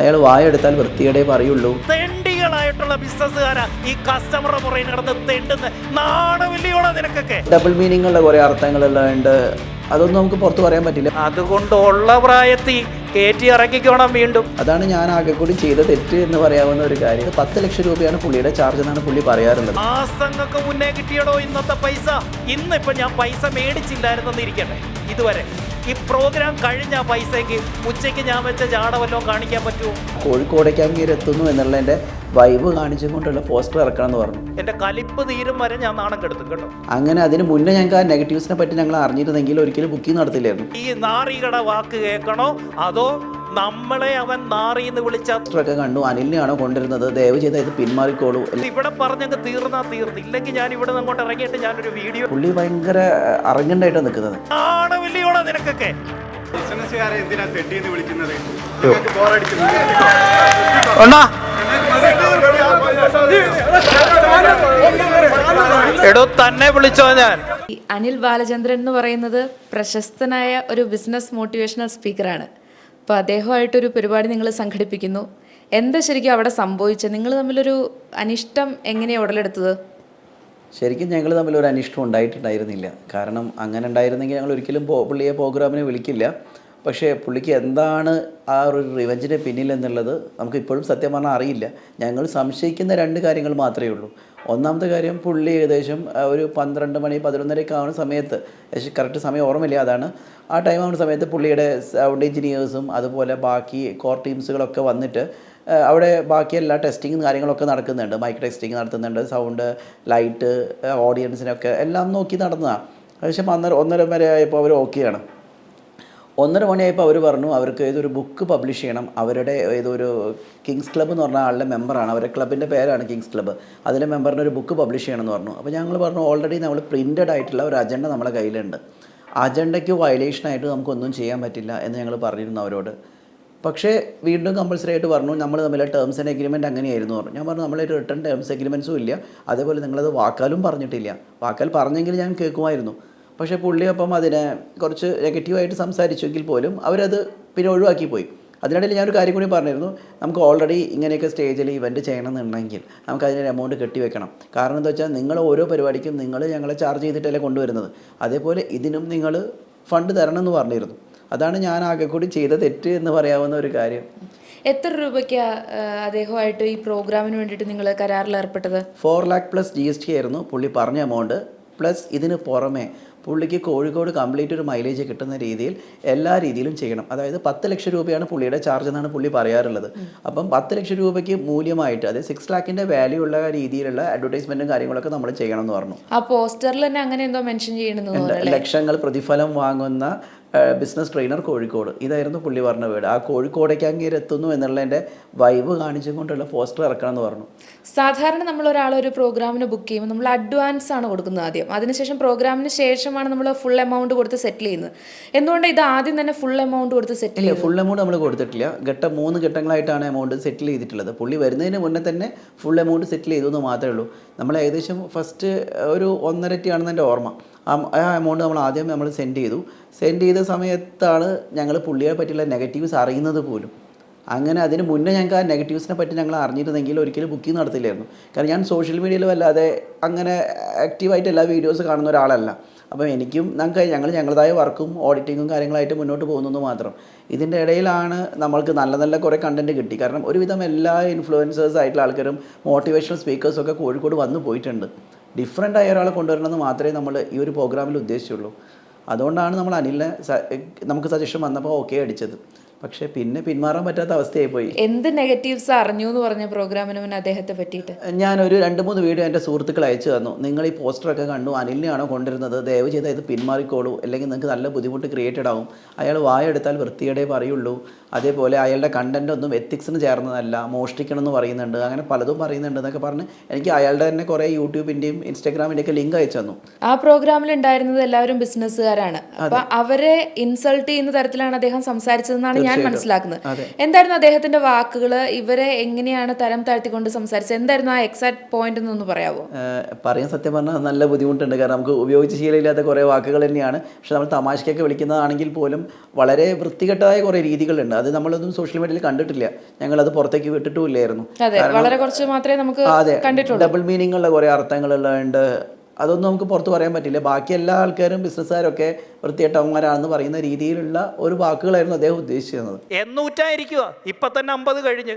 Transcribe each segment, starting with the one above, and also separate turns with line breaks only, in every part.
അയാൾ വായെടുത്താൽ വൃത്തിയുടെ പറയുള്ളൂ.
തെണ്ടികളായിട്ടുള്ള ബിസിനസ്സുകാരാ ഈ കസ്റ്റമറുടെ പുറകെ നടന്ന് തെണ്ടുന്ന നാണമില്ലയോടാ നിനക്കൊക്കെ?
ഡബിൾ മീനിങ്ങുള്ള കുറേ അർത്ഥങ്ങളുള്ളതുകൊണ്ട് അതൊന്നും നമുക്ക് പുറത്ത് പറയാൻ പറ്റില്ല.
അതുകൊണ്ട് ഉള്ള പ്രായത്തിൽ കയറ്റി ഇറക്കിക്കോണം വീണ്ടും.
അതാണ് ഞാൻ ആകെ കൂടി ചെയ്ത തെറ്റ് എന്ന് പറയാവുന്ന ഒരു കാര്യം. പത്ത് ലക്ഷം രൂപയാണ് പുള്ളിയുടെ ചാർജ് എന്നാണ് പുള്ളി പറയാറുള്ളത്.
മാസങ്ങൾക്ക് മുന്നേ കിട്ടിയടോ ഇന്നത്തെ പൈസ? ഇന്നിപ്പോ ഞാൻ പൈസ മേടിച്ചില്ലായിരുന്നെന്നിരിക്കട്ടെ ഇതുവരെ. ഈ പ്രോഗ്രാം കഴിഞ്ഞ പൈസക്ക് പൈസയ്ക്ക് ഉച്ചയ്ക്ക് ഞാൻ വെച്ച ജാട വല്ലതും കാണിക്കാൻ പറ്റുമോ?
കോഴിക്കോടേക്ക് അങ്ങേര് എത്തുന്നു എന്നുള്ളതിന്റെ വൈബ് കാണിച്ചുകൊണ്ടുള്ള പോസ്റ്റർ ഇറക്കണം എന്ന് പറഞ്ഞു.
എന്റെ കലിപ്പ് തീരും വരെ ഞാൻ നാണം കെടുത്തും കേട്ടോ.
അങ്ങനെ അതിന് മുന്നേ ഞങ്ങൾക്ക് ആ നെഗറ്റീവ്സിനെ പറ്റി ഞങ്ങൾ അറിഞ്ഞിരുന്നെങ്കിൽ ഒരിക്കലും ബുക്കിംഗ് നടത്തില്ലായിരുന്നു.
ഈ നാറികട വാക്ക് കേൾക്കണോ? അതോ നമ്മളെ അവൻ നാറി എന്ന് വിളിച്ച
പോസ്റ്ററൊക്കെ കണ്ടു. അനിലിനെയാണോ കൊണ്ടിരുന്നത് ദയവ് ചെയ്ത് ഇത് പിന്മാറിക്കോളൂ.
ഇവിടെ പറഞ്ഞങ്ങ് തീർന്നാ തീർന്നു. ഇല്ലെങ്കിൽ ഞാൻ ഇവിടെ നിന്ന് അങ്ങോട്ട് ഇറങ്ങിയിട്ട് ഞാനൊരു വീഡിയോ
പുള്ളി ഭയങ്കര അറങ്ങണ്ടായിട്ടാണ് നിൽക്കുന്നത്.
ആണവില്ലയോടാ നിനക്കൊക്കെ.
ബിസിനസ്സുകാരെ എന്തിനാ തെട്ടിയെന്ന് വിളിക്കുന്നത്?
എടോ തന്നെ വിളിച്ചോ ഞാൻ.
അനിൽ ബാലചന്ദ്രൻ എന്ന് പറയുന്നത് പ്രശസ്തനായ ഒരു ബിസിനസ് മോട്ടിവേഷണൽ സ്പീക്കറാണ്. അപ്പോൾ അദ്ദേഹമായിട്ടൊരു പരിപാടി നിങ്ങൾ സംഘടിപ്പിക്കുന്നു. എന്താ ശരിക്കും അവിടെ സംഭവിച്ചത്? നിങ്ങൾ തമ്മിലൊരു അനിഷ്ടം എങ്ങനെയാണ് ഉടലെടുത്തത്?
ശരിക്കും ഞങ്ങൾ തമ്മിൽ ഒരു അനിഷ്ടം ഉണ്ടായിട്ടുണ്ടായിരുന്നില്ല. കാരണം അങ്ങനെ ഉണ്ടായിരുന്നെങ്കിൽ ഞങ്ങൾ ഒരിക്കലും പുള്ളിയെ പ്രോഗ്രാമിന് വിളിക്കില്ല. പക്ഷേ പുള്ളിക്ക് എന്താണ് ആ ഒരു റിവഞ്ചിന്റെ പിന്നിൽ എന്നുള്ളത് നമുക്ക് ഇപ്പോഴും സത്യം പറഞ്ഞാൽ അറിയില്ല. ഞങ്ങൾ സംശയിക്കുന്ന രണ്ട് കാര്യങ്ങൾ മാത്രമേ ഉള്ളൂ. ഒന്നാമത്തെ കാര്യം പുള്ളി ഏകദേശം ഒരു പന്ത്രണ്ട് മണി പതിനൊന്നരയൊക്കെ ആവുന്ന സമയത്ത് കറക്റ്റ് സമയം ഓർമ്മയില്ല അതാണ്. ആ ടൈം ആവുന്ന സമയത്ത് പുള്ളിയുടെ സൗണ്ട് എഞ്ചിനീയേഴ്സും അതുപോലെ ബാക്കി കോർ ടീംസുകളൊക്കെ വന്നിട്ട് അവിടെ ബാക്കി എല്ലാ ടെസ്റ്റിങ്ങും കാര്യങ്ങളൊക്കെ നടക്കുന്നുണ്ട്. മൈക്ക് ടെസ്റ്റിംഗ് നടത്തുന്നുണ്ട്. സൗണ്ട് ലൈറ്റ് ഓഡിയൻസിനൊക്കെ എല്ലാം നോക്കി നടന്നതാണ് പക്ഷേ ഒന്നര ഒന്നര വരെ ആയപ്പോൾ അവർ ഓക്കെയാണ് ഒന്നര മണിയായപ്പോൾ അവർ പറഞ്ഞു അവർക്ക് ഏതൊരു ബുക്ക് പബ്ലിഷ് ചെയ്യണം. അവരുടെ ഏതൊരു കിങ്സ് ക്ലബ്ബ് എന്ന് പറഞ്ഞ ആളുടെ മെമ്പറാണ് അവരുടെ ക്ലബിന്റെ പേരാണ് കിങ്സ് ക്ലബ്ബ് അതിലെ മെമ്പറിന് ഒരു ബുക്ക് പബ്ലിഷ് ചെയ്യണമെന്ന് പറഞ്ഞു. അപ്പോൾ ഞങ്ങൾ പറഞ്ഞു ഓൾറെഡി നമ്മൾ പ്രിന്റഡ് ആയിട്ടുള്ള ഒരു അജണ്ട നമ്മളെ കയ്യിലുണ്ട്. അജണ്ടയ്ക്ക് വയലേഷനായിട്ട് നമുക്കൊന്നും ചെയ്യാൻ പറ്റില്ല എന്ന് ഞങ്ങൾ പറഞ്ഞിരുന്നു അവരോട്. പക്ഷേ വീണ്ടും കമ്പൽസറി ആയിട്ട് പറഞ്ഞു നമ്മൾ തമ്മിൽ ടേംസ് ആൻഡ് എഗ്രിമെന്റ് അങ്ങനെയായിരുന്നു പറഞ്ഞു. ഞാൻ പറഞ്ഞു നമ്മളൊരു റിട്ടേൺ ടേംസ് എഗ്രിമെൻസും ഇല്ല. അതേപോലെ നിങ്ങളത് വാക്കാലും പറഞ്ഞിട്ടില്ല. വാക്കാൽ പറഞ്ഞെങ്കിൽ ഞാൻ കേൾക്കുമായിരുന്നു. പക്ഷേ പുള്ളി അപ്പം അതിനെ കുറച്ച് നെഗറ്റീവായിട്ട് സംസാരിച്ചെങ്കിൽ പോലും അവരത് പിന്നെ ഒഴിവാക്കി പോയി. അതിനിടയിൽ ഞാനൊരു കാര്യം കൂടി പറഞ്ഞിരുന്നു. നമുക്ക് ഓൾറെഡി ഇങ്ങനെയൊക്കെ സ്റ്റേജിൽ ഇവന്റ് ചെയ്യണമെന്നുണ്ടെങ്കിൽ നമുക്ക് അതിനൊരു എമൗണ്ട് കെട്ടിവെക്കണം കാരണം എന്താ വെച്ചാൽ നിങ്ങൾ ഓരോ പരിപാടിക്കും നിങ്ങൾ ഞങ്ങളെ ചാർജ് ചെയ്തിട്ടല്ലേ കൊണ്ടുവരുന്നത്. അതേപോലെ ഇതിനും നിങ്ങൾ ഫണ്ട് തരണം എന്ന് പറഞ്ഞിരുന്നു. അതാണ് ഞാൻ ആകെ കൂടി ചെയ്ത തെറ്റ് എന്ന് പറയാവുന്ന ഒരു കാര്യം.
എത്ര രൂപയ്ക്കാ അദ്ദേഹമായിട്ട് ഈ പ്രോഗ്രാമിന് വേണ്ടിയിട്ട് നിങ്ങൾ കരാറിൽ ഏർപ്പെട്ടത്?
Four lakh plus G S T ആയിരുന്നു പുള്ളി പറഞ്ഞ എമൗണ്ട് പ്ലസ് ഇതിന് പുറമെ പുള്ളിക്ക് കോഴിക്കോട് കംപ്ലീറ്റ് ഒരു മൈലേജ് കിട്ടുന്ന രീതിയിൽ എല്ലാ രീതിയിലും ചെയ്യണം. അതായത് പത്ത് ലക്ഷം രൂപയാണ് പുള്ളിയുടെ ചാർജ് എന്നാണ് പുള്ളി പറയാറുള്ളത്. അപ്പം പത്ത് ലക്ഷം രൂപയ്ക്ക് മൂല്യമായിട്ട് അതായത് സിക്സ് ലാക്കിന്റെ വാല്യൂ ഉള്ള രീതിയിലുള്ള അഡ്വർടൈസ്മെന്റും കാര്യങ്ങളൊക്കെ നമ്മൾ ചെയ്യണം എന്ന് പറഞ്ഞു.
ആ പോസ്റ്ററിൽ തന്നെ അങ്ങനെ എന്തോ മെൻഷൻ ചെയ്യണമെന്ന്
ലക്ഷങ്ങൾ പ്രതിഫലം വാങ്ങുന്ന ബിസിനസ് ട്രെയിനർ കോഴിക്കോട്. ഇതായിരുന്നു പുള്ളി പറഞ്ഞ വീട് ആ കോഴിക്കോടേക്ക് അങ്ങേര് എത്തുന്നു എന്നുള്ളതിന്റെ വൈബ് കാണിച്ചുകൊണ്ടുള്ള പോസ്റ്റർ ഇറക്കണം എന്ന് പറഞ്ഞു.
സാധാരണ നമ്മൾ ഒരാൾ ഒരു പ്രോഗ്രാമിന് ബുക്ക് ചെയ്യുമ്പോൾ നമ്മൾ അഡ്വാൻസ് ആണ് കൊടുക്കുന്നത് ആദ്യം. അതിനുശേഷം പ്രോഗ്രാമിന് ശേഷമാണ് നമ്മൾ ഫുൾ എമൗണ്ട് കൊടുത്ത് സെറ്റിൽ ചെയ്യുന്നത്. എന്തുകൊണ്ട് ഇത് ആദ്യം തന്നെ ഫുൾ എമൗണ്ട് കൊടുത്ത് സെറ്റിൽ
ഇല്ല ഫുൾ എമൗണ്ട് നമ്മൾ കൊടുത്തിട്ടില്ല. ഘട്ടം മൂന്ന് ഘട്ടങ്ങളായിട്ടാണ് എമൗണ്ട് സെറ്റിൽ ചെയ്തിട്ടുള്ളത്. പുള്ളി വരുന്നതിന് മുന്നേ തന്നെ ഫുൾ എമൗണ്ട് സെറ്റിൽ ചെയ്തു എന്ന് മാത്രമേ ഉള്ളൂ. നമ്മൾ ഏകദേശം ഫസ്റ്റ് ഒരു ഒന്നരറ്റിയാണെന്ന് എന്റെ ഓർമ്മ. ആ എമൗണ്ട് നമ്മൾ ആദ്യം നമ്മൾ സെൻഡ് ചെയ്തു. സെൻഡ് ചെയ്ത സമയത്താണ് ഞങ്ങൾ പുള്ളിയെ പറ്റിയുള്ള നെഗറ്റീവ്സ് അറിയുന്നത് പോലും. അങ്ങനെ അതിന് മുന്നേ ഞങ്ങൾക്ക് ആ നെഗറ്റീവ്സിനെ പറ്റി ഞങ്ങൾ അറിഞ്ഞിരുന്നെങ്കിൽ ഒരിക്കലും ബുക്കിംഗ് നടത്തില്ലായിരുന്നു. കാരണം ഞാൻ സോഷ്യൽ മീഡിയയിൽ വല്ലാതെ അങ്ങനെ ആക്റ്റീവായിട്ട് എല്ലാ വീഡിയോസ് കാണുന്ന ഒരാളല്ല. അപ്പം എനിക്കും ഞങ്ങൾക്ക് ഞങ്ങൾ ഞങ്ങളുടേതായ വർക്കും ഓഡിറ്റിങ്ങും കാര്യങ്ങളായിട്ട് മുന്നോട്ട് പോകുന്നത് മാത്രം. ഇതിന്റെ ഇടയിലാണ് നമ്മൾക്ക് നല്ല നല്ല കുറേ കണ്ടന്റ് കിട്ടി. കാരണം ഒരുവിധം എല്ലാ ഇൻഫ്ലുവൻസേഴ്സ് ആയിട്ടുള്ള ആൾക്കാരും മോട്ടിവേഷണൽ സ്പീക്കേഴ്സൊക്കെ കോഴിക്കോട് വന്നു പോയിട്ടുണ്ട്. ഡിഫറെന്റ് ആയ ഒരാളെ കൊണ്ടുവരണമെന്ന് മാത്രമേ നമ്മൾ ഈ ഒരു പ്രോഗ്രാമിൽ ഉദ്ദേശിച്ചുള്ളൂ. അതുകൊണ്ടാണ് നമ്മൾ അനിലിനെ നമുക്ക് സജഷൻ വന്നപ്പോൾ ഓക്കെ അടിച്ചത്. പക്ഷേ പിന്നെ പിന്മാറാൻ പറ്റാത്ത അവസ്ഥയായി പോയി
എന്ത് നെഗറ്റീവ്സ് അറിഞ്ഞു എന്ന് പറഞ്ഞ പ്രോഗ്രാമിന് മുന്നേ അദ്ദേഹത്തെ പറ്റിയിട്ട്?
ഒരു രണ്ട് മൂന്ന് വീഡിയോ എന്റെ സുഹൃത്തുക്കൾ അയച്ചു തന്നു. നിങ്ങൾ ഈ പോസ്റ്ററൊക്കെ കണ്ടു അനിലിനെയാണോ കൊണ്ടിരുന്നത് ദയവ് ചെയ്ത് ഇത് പിന്മാറിക്കോളൂ. അല്ലെങ്കിൽ നിങ്ങൾക്ക് നല്ല ബുദ്ധിമുട്ട് ക്രിയേറ്റഡ് ആവും. അയാൾ വായെടുത്താൽ വൃത്തിയുടെ പറയുള്ളൂ. അതേപോലെ അയാളുടെ കണ്ടന്റ് ഒന്നും എത്തിക്സിന് ചേർന്നതല്ല മോഷ്ടിക്കണം എന്ന് പറയുന്നുണ്ട്. അങ്ങനെ പലതും പറയുന്നുണ്ട് എന്നൊക്കെ പറഞ്ഞ് എനിക്ക് അയാളുടെ തന്നെ കുറേ യൂട്യൂബിന്റെയും ഇൻസ്റ്റാഗ്രാമിന്റെയൊക്കെ ലിങ്ക് അയച്ചു തന്നു.
ആ പ്രോഗ്രാമിൽ ഉണ്ടായിരുന്നത് എല്ലാവരും ബിസിനസ്സുകാരാണ് അപ്പോൾ അവരെ ഇൻസൾട്ട് ചെയ്യുന്ന തരത്തിലാണ് അദ്ദേഹം സംസാരിച്ചതെന്നാണ്
തീർച്ചയായിട്ടും.
മനസ്സിലാക്കുന്നത്. എന്തായിരുന്നു അദ്ദേഹത്തിന്റെ വാക്കുകൾ ഇവരെ എങ്ങനെയാണ് തരം താഴ്ത്തിക്കൊണ്ട് സംസാരിച്ചത്? എന്തായിരുന്നു ആ എക്സാക്ട് പോയിന്റ് എന്നൊന്ന്
പറയാമോ പറയാൻ സത്യം പറഞ്ഞാൽ നല്ല ബുദ്ധിമുട്ടുണ്ട്. കാരണം നമുക്ക് ഉപയോഗിച്ച് ശീലമില്ലാത്ത കുറേ വാക്കുകൾ തന്നെയാണ്. പക്ഷെ നമ്മൾ തമാശയ്ക്കൊക്കെ വിളിക്കുന്നതാണെങ്കിൽ പോലും വളരെ വൃത്തികെട്ടതായ കുറേ രീതികളുണ്ട്. അത് നമ്മളൊന്നും സോഷ്യൽ മീഡിയയിൽ കണ്ടിട്ടില്ല. ഞങ്ങൾ അത് പുറത്തേക്ക് വിട്ടിട്ടുമില്ലായിരുന്നു.
വളരെ കുറച്ച് മാത്രമേ നമുക്ക് കണ്ടിട്ടുള്ളൂ.
ഡബിൾ മീനിങ് ഉള്ള കുറേ അർത്ഥങ്ങളുള്ളതുകൊണ്ട് അതൊന്നും നമുക്ക് പുറത്ത് പറയാൻ പറ്റില്ല. ബാക്കി എല്ലാ ആൾക്കാരും ബിസിനസ്സുകാരൊക്കെ വൃത്തിയേട്ടവന്മാരാണെന്ന് പറയുന്ന രീതിയിലുള്ള ഒരു വാക്കുകളായിരുന്നു അദ്ദേഹം ഉദ്ദേശിച്ചിരുന്നത്.
എന്നൂറ്റായിരിക്കുക ഇപ്പം തന്നെ അമ്പത് കഴിഞ്ഞ്.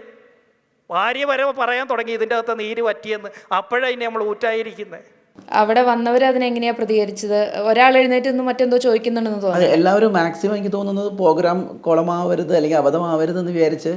ഭാര്യ വരെ പറയാൻ തുടങ്ങി ഇതിന്റെ അകത്ത് നീര് പറ്റിയെന്ന് അപ്പോഴേ നമ്മൾ ഊറ്റായിരിക്കുന്നത്
അവിടെ വന്നവർ അതിനെങ്ങനെയാ പ്രതികരിച്ചത്? ഒരാൾ എഴുന്നേറ്റ് നിന്ന് മറ്റെന്തോ ചോദിക്കുന്നുണ്ടെന്ന് തോന്നുന്നു.
എല്ലാവരും മാക്സിമം എനിക്ക് തോന്നുന്നത് പ്രോഗ്രാം കുളമാവരുത് അല്ലെങ്കിൽ അബദ്ധമാവരുത് എന്ന് വിചാരിച്ച്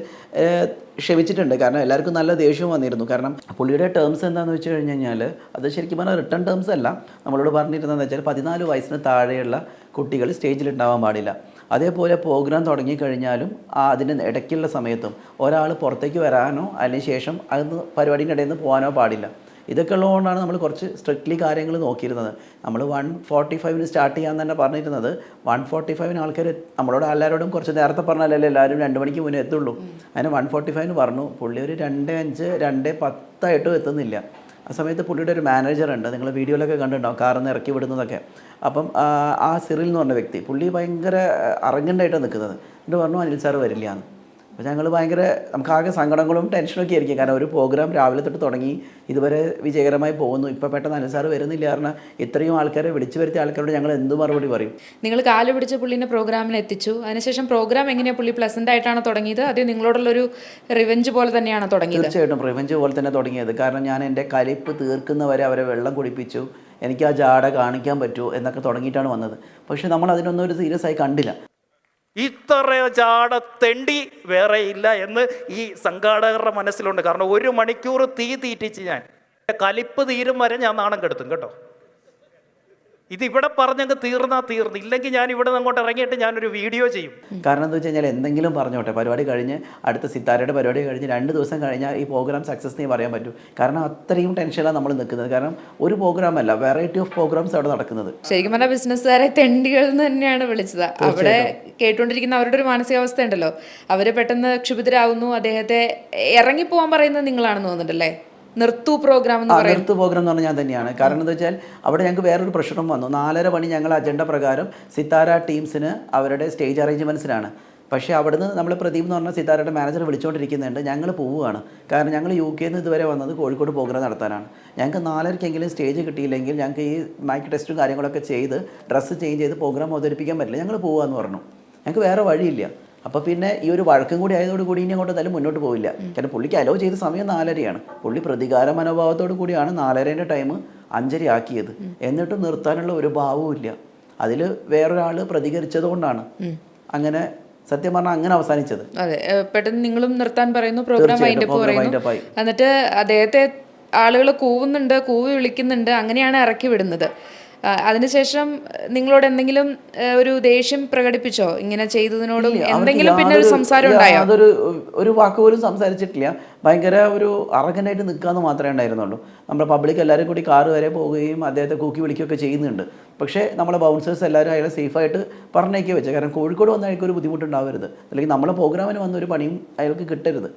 ക്ഷമിച്ചിട്ടുണ്ട്. കാരണം എല്ലാവർക്കും നല്ല ദേഷ്യം വന്നിരുന്നു. കാരണം പുള്ളിയുടെ ടേംസ് എന്താണെന്ന് വെച്ച് കഴിഞ്ഞ് കഴിഞ്ഞാൽ അത് ശരിക്കും പറഞ്ഞാൽ റിട്ടേൺ ടേംസ് അല്ല. നമ്മളോട് പറഞ്ഞിരുന്നതെന്ന് വെച്ചാൽ പതിനാല് വയസ്സിന് താഴെയുള്ള കുട്ടികൾ സ്റ്റേജിൽ ഉണ്ടാവാൻ പാടില്ല. അതേപോലെ പ്രോഗ്രാം തുടങ്ങിക്കഴിഞ്ഞാലും ആ അതിന് ഇടയ്ക്കുള്ള സമയത്തും ഒരാൾ പുറത്തേക്ക് വരാനോ അതിന് ശേഷം അത് പരിപാടിന്റെ ഇടയിൽ നിന്ന് പോകാനോ പാടില്ല. ഇതൊക്കെ ഉള്ളതുകൊണ്ടാണ് നമ്മൾ കുറച്ച് സ്ട്രിക്ട്ലി കാര്യങ്ങൾ നോക്കിയിരുന്നത്. നമ്മൾ വൺ ഫോർട്ടി ഫൈവിന് സ്റ്റാർട്ട് ചെയ്യാൻ തന്നെ പറഞ്ഞിരുന്നത്. വൺ ഫോർട്ടി ഫൈവിന് ആൾക്കാർ നമ്മളോട് എല്ലാവരോടും കുറച്ച് നേരത്തെ പറഞ്ഞാലല്ലേ എല്ലാവരും രണ്ട് മണിക്ക് മുന്നേ എത്തുള്ളൂ. അതിന് വൺ ഫോർട്ടി ഫൈവിന് പറഞ്ഞു. പുള്ളി ഒരു രണ്ട് അഞ്ച് രണ്ട് പത്തായിട്ടും എത്തുന്നില്ല. ആ സമയത്ത് പുള്ളിയുടെ ഒരു മാനേജർ ഉണ്ട്. നിങ്ങൾ വീഡിയോയിലൊക്കെ കണ്ടിട്ടുണ്ടാവും. കാറിൽ നിന്ന് ഇറക്കി വിടുന്നതൊക്കെ. അപ്പം ആ, സിറിൽ എന്ന് പറഞ്ഞ വ്യക്തി പുള്ളി ഭയങ്കര അറങ്ങണ്ടായിട്ടാണ് നിൽക്കുന്നത്. എന്നിട്ട് പറഞ്ഞു അനിൽ സാർ വരില്ല എന്ന്. അപ്പോൾ ഞങ്ങൾ ഭയങ്കര നമുക്ക് ആകെ സങ്കടങ്ങളും ടെൻഷനൊക്കെ ആയിരിക്കും. കാരണം ഒരു പ്രോഗ്രാം രാവിലെ തൊട്ട് തുടങ്ങി ഇതുവരെ വിജയകരമായി പോകുന്നു. ഇപ്പോൾ പെട്ടെന്ന് അനുസാർ വരുന്നില്ല. കാരണം ഇത്രയും ആൾക്കാരെ വിളിച്ചു വരുത്തിയ ആൾക്കാരോട് ഞങ്ങൾ എന്ത് മറുപടി പറയും?
നിങ്ങൾ കാൽ പിടിച്ച പുള്ളിനെ പ്രോഗ്രാമിൽ എത്തിച്ചു. അതിനുശേഷം പ്രോഗ്രാം എങ്ങനെയാണ് പുള്ളി പ്ലസന്റ് ആയിട്ടാണ് തുടങ്ങിയത്? അതോ നിങ്ങളോടുള്ളൊരു റിവഞ്ച് പോലെ തന്നെയാണ് തുടങ്ങിയത്?
തീർച്ചയായിട്ടും റിവഞ്ച് പോലെ തന്നെ തുടങ്ങിയത്. കാരണം ഞാൻ എന്റെ കലിപ്പ് തീർക്കുന്നവരെ അവരെ വെള്ളം കുടിപ്പിച്ചു. എനിക്ക് ആ ജാട കാണിക്കാൻ പറ്റുമോ എന്നൊക്കെ തുടങ്ങിയിട്ടാണ് വന്നത്. പക്ഷേ നമ്മൾ അതിനൊന്നും ഒരു സീരിയസ് ആയി കണ്ടില്ല.
ഇത്ര ചാട തെണ്ടി വേറെ ഇല്ല എന്ന് ഈ സംഘാടകരുടെ മനസ്സിലുണ്ട്. കാരണം ഒരു മണിക്കൂർ തീ തീറ്റിച്ച് ഞാൻ. കലിപ്പ് തീരും വരെ ഞാൻ നാണം കെടുത്തും കേട്ടോ. ഇത് ഇവിടെ പറഞ്ഞങ്ങ് തീർന്നാ തീർന്നു. ഇല്ലെങ്കിൽ ഞാൻ ഇവിടെ നിന്ന് അങ്ങോട്ട് ഇറങ്ങിയിട്ട് ഞാനൊരു വീഡിയോ ചെയ്യും.
കാരണം എന്താ വെച്ച് കഴിഞ്ഞാൽ എന്തെങ്കിലും പറഞ്ഞോട്ടെ പരിപാടി കഴിഞ്ഞ് അടുത്ത സിത്താരയുടെ പരിപാടി കഴിഞ്ഞ് രണ്ട് ദിവസം കഴിഞ്ഞാൽ ഈ പ്രോഗ്രാം സക്സസ് നീ പറയാൻ പറ്റൂ. കാരണം അത്രയും ടെൻഷനിലാണ് നമ്മൾ നിൽക്കുന്നത്. കാരണം ഒരു പ്രോഗ്രാം അല്ല വെറൈറ്റി ഓഫ് പ്രോഗ്രാംസ് അവിടെ നടക്കുന്നത്.
ശരിക്കും പറഞ്ഞാൽ ബിസിനസ്സുകാരെ തെണ്ടികൾ എന്ന് തന്നെയാണ് വിളിച്ചത്. അവിടെ കേട്ടുകൊണ്ടിരിക്കുന്ന അവരുടെ ഒരു മാനസികാവസ്ഥ ഉണ്ടല്ലോ അവർ പെട്ടെന്ന് ക്ഷുഭിതരാകുന്നു അദ്ദേഹത്തെ ഇറങ്ങിപ്പോവാൻ പറയുന്നത് നിങ്ങളാണെന്ന് തോന്നുന്നുണ്ടല്ലേ? നിർത്തു പ്രോഗ്രാം എന്ന് പറയുന്നത്
നിർത്ത് പ്രോഗ്രാം എന്ന് പറഞ്ഞാൽ ഞാൻ തന്നെയാണ്. കാരണം എന്താ വെച്ചാൽ അവിടെ ഞങ്ങൾക്ക് വേറൊരു പ്രശ്നം വന്നു. നാലര മണി ഞങ്ങൾ അജണ്ട പ്രകാരം സിത്താര ടീംസിന് അവരുടെ സ്റ്റേജ് അറേഞ്ച്മെന്റ്സിനാണ് പക്ഷേ അവിടുന്ന് നമ്മൾ പ്രദീപ് എന്ന് പറഞ്ഞ സിത്താരയുടെ മാനേജർ വിളിച്ചുകൊണ്ടിരിക്കുന്നുണ്ട് ഞങ്ങൾ പോവുകയാണ്. കാരണം ഞങ്ങൾ യു കെയിൽ നിന്ന് ഇതുവരെ വന്നത് കോഴിക്കോട് പ്രോഗ്രാം നടത്താനാണ്. ഞങ്ങൾക്ക് നാലരയ്ക്കെങ്കിലും സ്റ്റേജ് കിട്ടിയില്ലെങ്കിൽ ഞങ്ങൾക്ക് ഈ മൈക്ക് ടെസ്റ്റും കാര്യങ്ങളൊക്കെ ചെയ്ത് ഡ്രസ്സ് ചേഞ്ച് ചെയ്ത് പ്രോഗ്രാം അവതരിപ്പിക്കാൻ പറ്റില്ല. ഞങ്ങൾ പോവുകയെന്ന് പറഞ്ഞു. ഞങ്ങൾക്ക് വേറെ വഴിയില്ല. അപ്പോൾ പിന്നെ ഈ ഒരു വഴക്കും കൂടി ആയതോട് കൂടി ഇനി അങ്ങോട്ട് എന്തായാലും മുന്നോട്ട് പോവില്ല. കാരണം പുള്ളിക്ക് അലോ ചെയ്ത സമയം നാലരയാണ്. പുള്ളി പ്രതികാര മനോഭാവത്തോടു കൂടിയാണ് നാലരേന്റെ ടൈം അഞ്ചര ആക്കിയത്. എന്നിട്ട് നിർത്താനുള്ള ഒരു ഭാവവും ഇല്ല. അതിൽ വേറൊരാൾ പ്രതികരിച്ചത് കൊണ്ടാണ് അങ്ങനെ സത്യം പറഞ്ഞാൽ അങ്ങനെ അവസാനിച്ചത്.
അതെ പെട്ടെന്ന് നിങ്ങളും നിർത്താൻ പറയുന്നു പ്രോഗ്രാം. എന്നിട്ട് അദ്ദേഹത്തെ ആളുകൾ കൂവുന്നുണ്ട് കൂവി വിളിക്കുന്നുണ്ട് അങ്ങനെയാണ് ഇറക്കി വിടുന്നത്. അതിനുശേഷം നിങ്ങളോട് എന്തെങ്കിലും ഒരു ദേഷ്യം പ്രകടിപ്പിച്ചോ? ഇങ്ങനെ ചെയ്തതിനോടും എന്തെങ്കിലും പിന്നെ ഒരു സംസാരം ഉണ്ടായോ?
അതൊരു ഒരു വാക്ക് പോലും സംസാരിച്ചിട്ടില്ല. ഭയങ്കര ഒരു അറഗനായിട്ട് നിൽക്കാന്ന് മാത്രമേ ഉണ്ടായിരുന്നുള്ളൂ. നമ്മുടെ പബ്ലിക് എല്ലാവരും കൂടി കാറ് വരെ പോവുകയും അദ്ദേഹത്തെ കൂക്കി വിളിക്കുകയൊക്കെ ചെയ്യുന്നുണ്ട്. പക്ഷേ നമ്മളെ ബൗൺസേഴ്സ് എല്ലാവരും അയാളെ സേഫായിട്ട് പറഞ്ഞേക്കേ വെച്ചത് കാരണം കോഴിക്കോട് വന്ന അയാൾക്ക് ഒരു ബുദ്ധിമുട്ടുണ്ടാവരുത്. അല്ലെങ്കിൽ നമ്മളെ പ്രോഗ്രാമിന് വന്ന ഒരു പണിയും അയാൾക്ക് കിട്ടരുത്.